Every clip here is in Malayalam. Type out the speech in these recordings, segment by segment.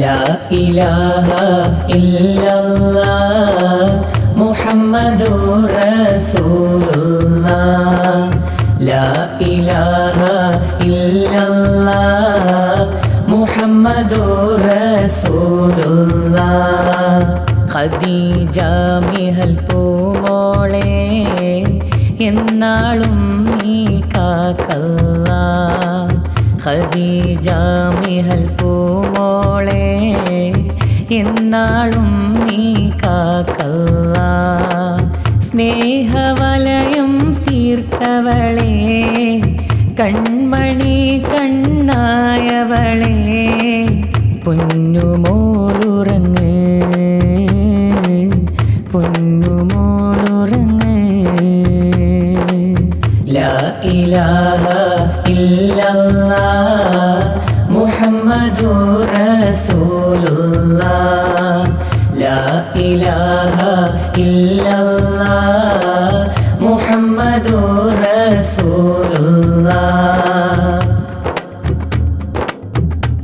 ലാ ഇലാഹ ഇല്ലല്ലാഹ് മുഹമ്മദുർ റസൂലുള്ളാഹ് ലാ ഇലാഹ ഇല്ലല്ലാഹ് മുഹമ്മദുർ റസൂലുള്ളാഹ് ഖദീജ മിഹൽ പൂമോളെ എന്നാളും നീ കാക്കല്ല ഖദീജ മിഹൽ പൂമോളെ എന്നാളും നീ കാക്കല്ല. സ്നേഹവലയം തീർത്തവളെ കൺമണി കണ്ണായവളെ പൊന്നുമോളുറങ്ങ് പൊന്നുമോളുറങ്ങ്. ലാ ഇലാഹ ഇല്ലല്ലാഹ് മുഹമ്മദു إلا ലാ ഇലാഹ رسول മുഹമ്മദു റസൂലുള്ളാഹ്.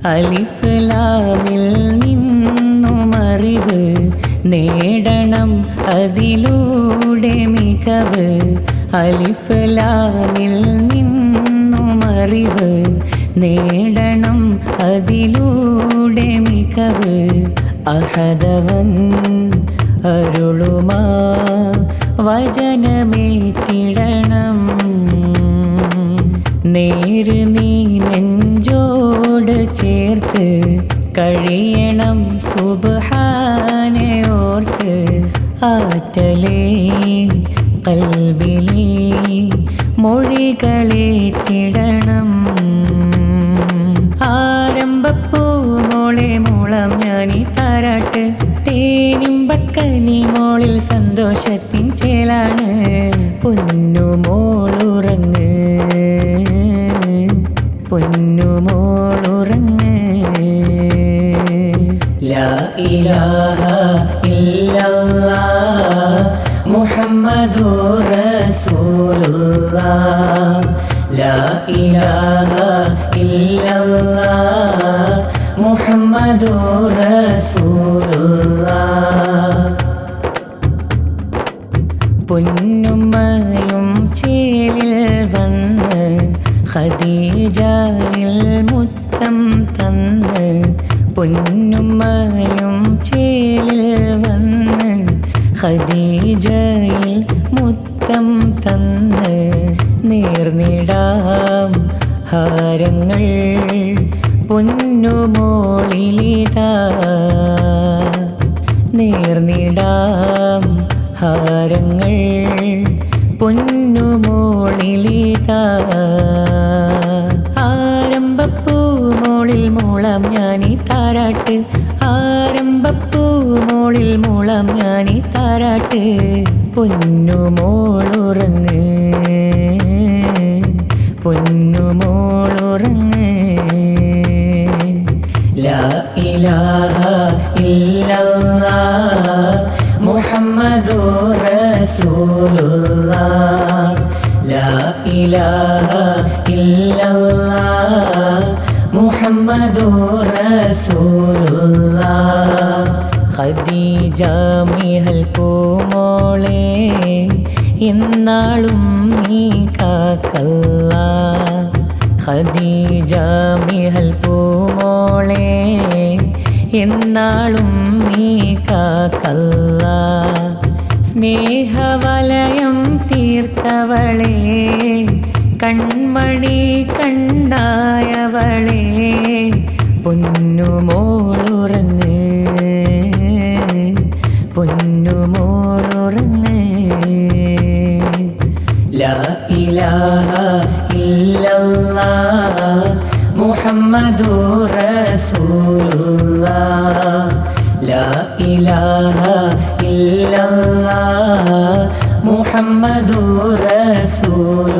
അലിഫ്ലാമിൽ നിന്നും അറിവ് നേടണം അതിലൂടെ മികവ്. അലിഫ്ലാമിൽ നിന്നും അറിവ് നേടണം അതിലൂടെ മികവ് അഹദവൻ അരുളുമാ. വചനമേറ്റിടണം. നേര് നീ നെഞ്ചോട് ചേർത്ത് കഴിയണം. സുബഹാനെ ഓർത്ത് ആറ്റലേ കൽവിലേ മൊഴികളേറ്റിടണം. മൂളം ഞാനീ താരാട്ട്. തേനിമ്പക്കനി മോളിൽ സന്തോഷത്തിൻ ചേലാണ്. പൊന്നു മോളുറങ്ങ്. ലാ ഇലാഹ ഇല്ലല്ലാ മുഹമ്മദു ലാ ഇലാഹ ഇല്ലല്ലാഹ് മുഹമ്മദു പൊന്നുമ്മയും ചേലിൽ വന്ന് ഖദീജയിൽ മുത്തം തന്ന് പൊന്നുമ്മയും ചേലിൽ വന്ന് ഖദീജയിൽ മുത്തം തന്ന് നേർന്നിടാം ഹാരങ്ങൾ പൊന്നുമോളിലിതാ. നേർന്നിടാം ഹാരങ്ങൾ പൊന്നുമോളിലിതാ. ആരംഭപ്പൂമോളിൽ മൂളം ഞാനീ താരാട്ട്. ആരംഭപ്പൂമോളിൽ മൂളം ഞാനീ താരാട്ട്. പൊന്നുമോളുറങ്ങ്. മുഹമ്മദു റസൂലുള്ള ലാ ഇലാഹ ഇല്ലല്ലാഹ് മുഹമ്മദു റസൂലുള്ള. ഖദീജ മിഹൽ പൂമോളെ ഇന്നാളും നീ കാക്കല്ല. ഖദീജ മിഹൽ പൂ എന്നാളും നീ കാക്കല്ല. സ്നേഹവലയം തീർത്തവളെ കൺമണി കണ്ടായവളെ പൊന്നുമോളുറങ്ങ് പൊന്നുമോളുറങ്ങ്. ല ഇലാഹ محمد رسول